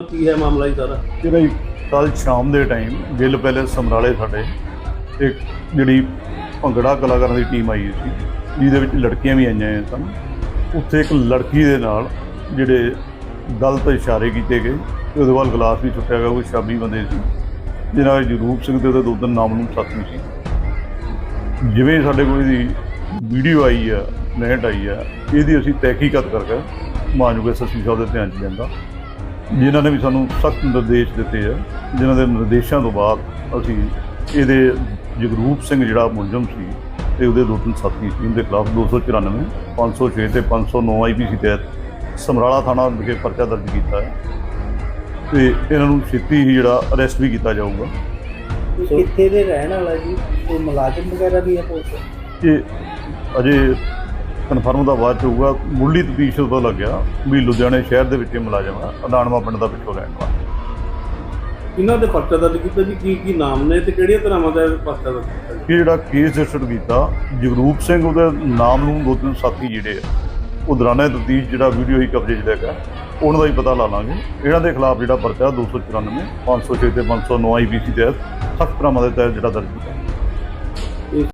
ਕੀ ਹੈ ਮਾਮਲਾ ਜੀ ਸਾਰਾ ਜਿਹੜਾ ਕੱਲ ਸ਼ਾਮ ਦੇ ਟਾਈਮ ਗਿੱਲ ਪੈਲੇਸ ਸਮਰਾਲੇ ਸਾਡੇ ਇੱਕ ਜਿਹੜੀ ਭੰਗੜਾ ਕਲਾਕਾਰਾਂ ਦੀ ਟੀਮ ਆਈ ਸੀ, ਜਿਹਦੇ ਵਿੱਚ ਲੜਕੀਆਂ ਵੀ ਆਈਆਂ ਸਨ। ਉੱਥੇ ਇੱਕ ਲੜਕੀ ਦੇ ਨਾਲ ਜਿਹੜੇ ਗਲਤ ਇਸ਼ਾਰੇ ਕੀਤੇ ਗਏ, ਤੇ ਉਹਦੇ ਵੱਲ ਗਲਾਸ ਵੀ ਸੁੱਟਿਆ ਗਿਆ ਕੋਈ ਸ਼ਾਬੀ ਬੰਦੇ ਸੀ। ਜਿਹਨਾਂ ਵਿੱਚ ਜਰੂਪ ਸਿੰਘ ਤੇ ਉਹਦੇ ਦੋ ਤਿੰਨ ਨਾਮ ਨੂੰ ਸਾਥੀ ਸੀ। ਜਿਵੇਂ ਸਾਡੇ ਕੋਲ ਇਹਦੀ ਵੀਡੀਓ ਆਈ ਆ ਨੈਟ ਆਈ ਆ, ਇਹਦੀ ਅਸੀਂ ਤਹਿਕੀਕਤ ਕਰਕੇ ਮਾਨਯੋਗ ਐਸਐਸਪੀ ਸਾਹਿਬ ਦੇ ਧਿਆਨ 'ਚ ਲਿਆਂਦਾ। ਜਿਨ੍ਹਾਂ ਨੇ ਵੀ ਸਾਨੂੰ ਸਖਤ ਨਿਰਦੇਸ਼ ਦਿੱਤੇ ਆ ਜਿਨ੍ਹਾਂ ਦੇ ਨਿਰਦੇਸ਼ਾਂ ਤੋਂ ਬਾਅਦ ਅਸੀਂ ਇਹਦੇ ਜਗਰੂਪ ਸਿੰਘ ਜਿਹੜਾ ਮੁਲਜ਼ਮ ਸੀ ਤੇ ਉਹਦੇ ਦੋ ਤਿੰਨ ਸਾਥੀ ਸੀ ਉਹਦੇ ਖਿਲਾਫ 294 506 ਤੇ 509 ਆਈਪੀਸੀ ਤਹਿਤ ਸਮਰਾਲਾ ਥਾਣਾ ਵਿਖੇ ਪਰਚਾ ਦਰਜ ਕੀਤਾ ਹੈ। ਤੇ ਇਹਨਾਂ ਨੂੰ ਛੇਤੀ ਹੀ ਜਿਹੜਾ ਅਰੈਸਟ ਵੀ ਕੀਤਾ ਜਾਊਗਾ। ਕਿੱਥੇ ਦੇ ਰਹਿਣ ਵਾਲਾ ਜੀ? ਕੋਈ ਮੁਲਾਜ਼ਮ ਵਗੈਰਾ ਵੀ ਹੈ ਪੁਲਿਸ? ਇਹ ਅਜੇ ਕਨਫਰਮ ਦਾ ਬਾਅਦ ਚ ਹੋਊਗਾ ਮੁੱਢਲੀ ਤਫਤੀਸ਼ ਤੋਂ ਲੱਗਿਆ ਵੀ ਲੁਧਿਆਣੇ ਸ਼ਹਿਰ ਦੇ ਵਿੱਚ ਮੁਲਾਜ਼ਮ ਆ ਅਦਾਨਵਾ ਪਿੰਡ ਦਾ ਪਿੱਛੋਂ ਰਹਿਣ ਵਾਲਾ। ਇਹਨਾਂ ਦੇ ਪਰਚਾ ਦਰਜ ਕੀਤਾ ਜੀ? ਕੀ ਕੀ ਨਾਮ ਨੇ ਤੇ ਕਿਹੜੀਆਂ ਤਰ੍ਹਾਂ ਦਾ ਪਰਚਾ ਦਰਜ ਕੀਤਾ ਜੀ? ਇਹ ਜਿਹੜਾ ਕੇਸ ਰਜਿਸਟਰ ਕੀਤਾ ਜਗਰੂਪ ਸਿੰਘ ਉਹਦੇ ਨਾਮ ਨੂੰ ਦੋ ਤਿੰਨ ਸਾਥੀ ਜਿਹੜੇ ਆ ਉਹ ਦੌਰਾਨੇ ਤਫਤੀਸ਼ ਜਿਹੜਾ ਵੀਡੀਓ ਹੀ ਕਬਜ਼ੇ 'ਚ ਲੈ ਗਿਆ ਉਹਨਾਂ ਦਾ ਹੀ ਪਤਾ ਲਾ ਲਾਂਗੇ। ਇਹਨਾਂ ਦੇ ਖਿਲਾਫ ਜਿਹੜਾ ਪਰਚਾ 294 506 ਤੇ 509 ਆਈਪੀਸੀ ਤਹਿਤ ਸਖਤ ਤਰ੍ਹਾਂ ਦੇ ਤਹਿਤ ਜਿਹੜਾ ਦਰਜ ਕੀਤਾ।